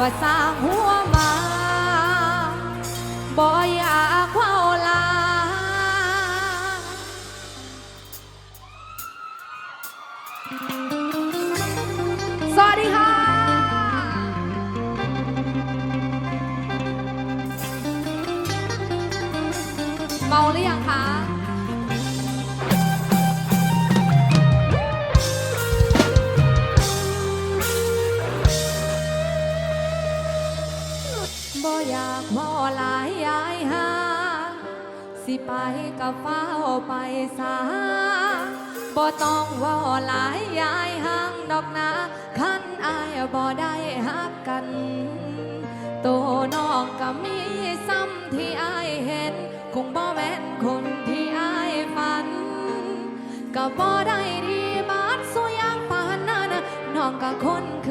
ว่าสร้างหัวมาบ่อยากเว้าลาอ บ่อยากมอหลายยายหางสิไปกับเฝ้าไปสาบ่ต้องว่าหลายยายห่างดอกนะขันอายบ่ได้ฮักกันโตน้องก็มีซ้ำที่อายเห็น คงบ่แม่นคนที่อายฝัน ก็บ่ได้ดีบาดสวยอย่างปานนั้นน้องก็คนค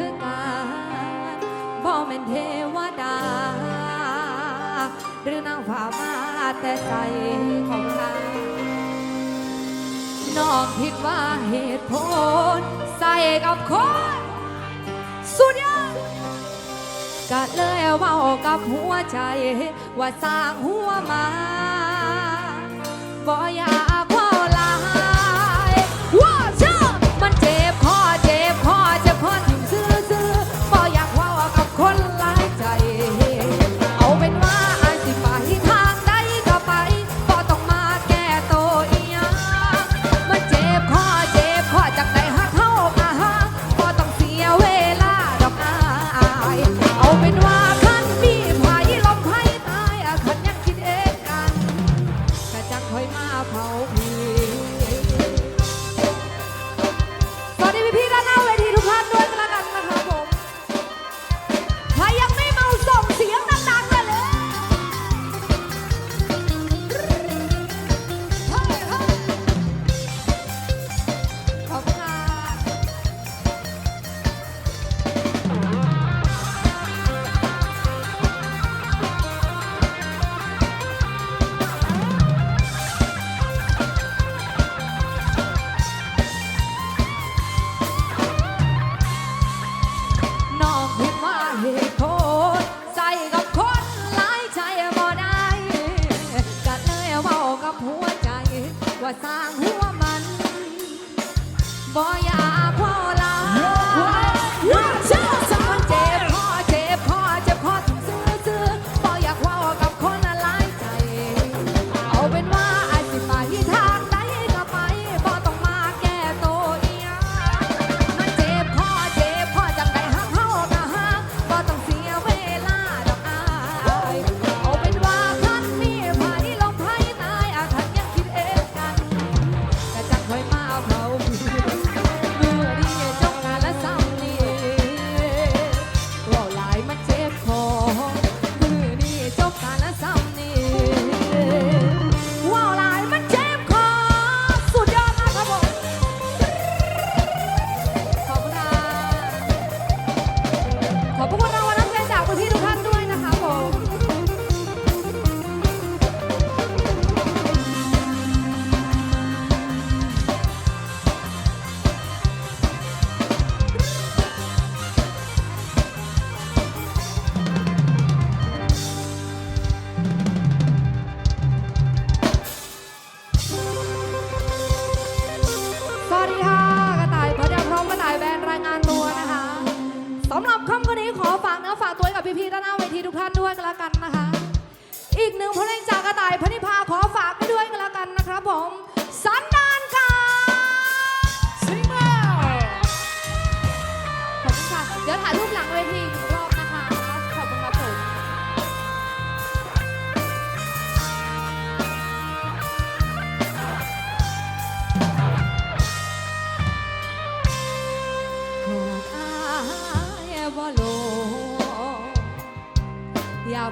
รือนางฟ้ามาแต่ใจของข้าน้องคิดว่าเหตุผลใส่กับคนสุดยอดก็เลยเว้ากับหัวใจ ว่าสร้างหัวมาบ่อยาก Body with มันบ่อยาก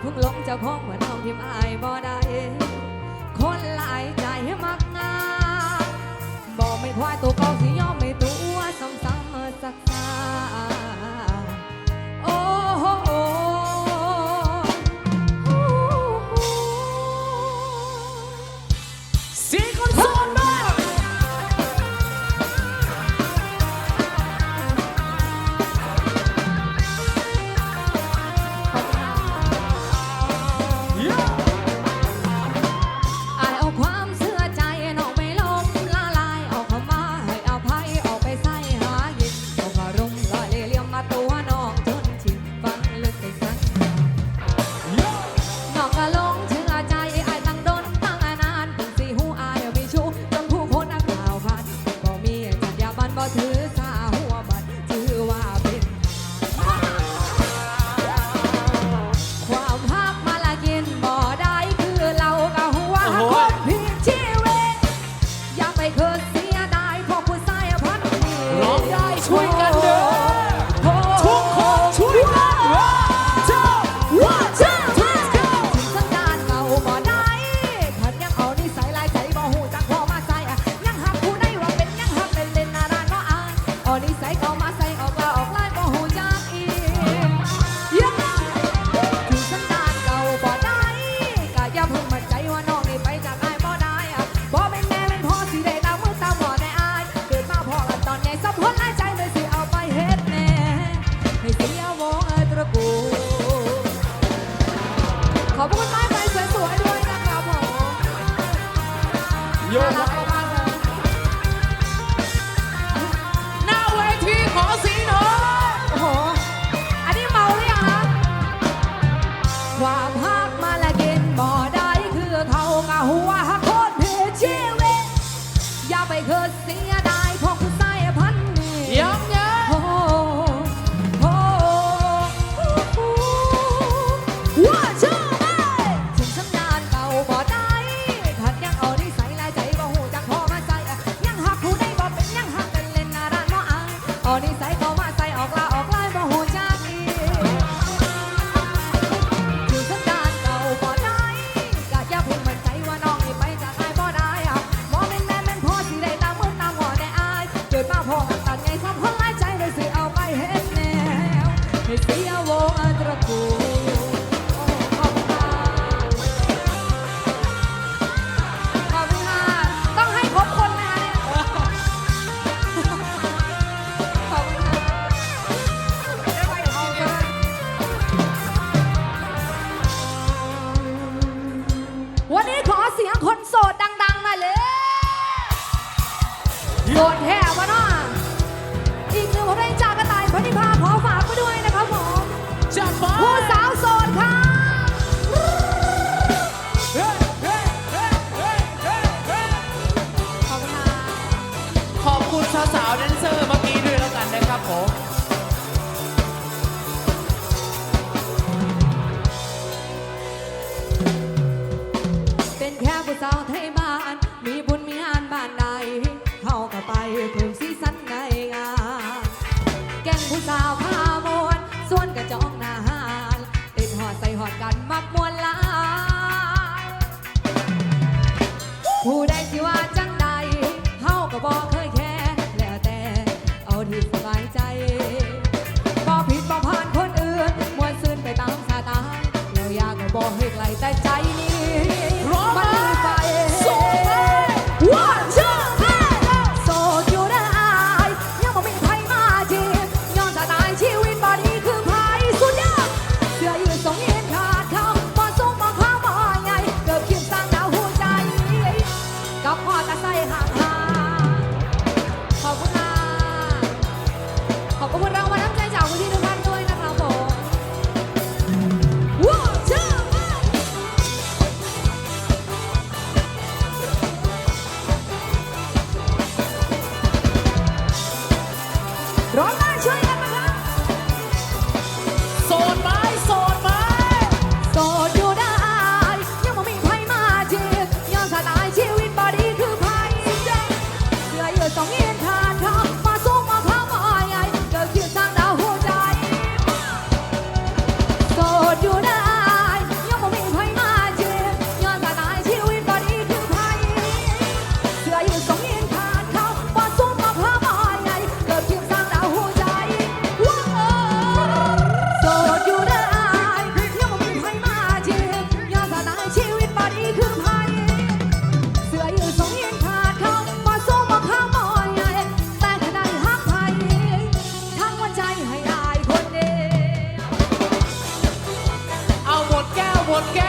พึ่งลงจะคงเหมือนน้องที่มายบ่ได้ คนหลายใจมักงานบอกไม่ควายตัวเก่าสิยอมไม่ตัวสำสัง วันนี้ขอเสียงคนโสดดังๆหน่อยเลยโสดแห่วะเนาะอีกหนึ่งเพลงจากกระต่ายพนิพาขอฝากไปด้วยนะครับผมจัดผู้สาวโสดค่ะขอบคุณสาวๆแดนเซอร์ Вітайте. porque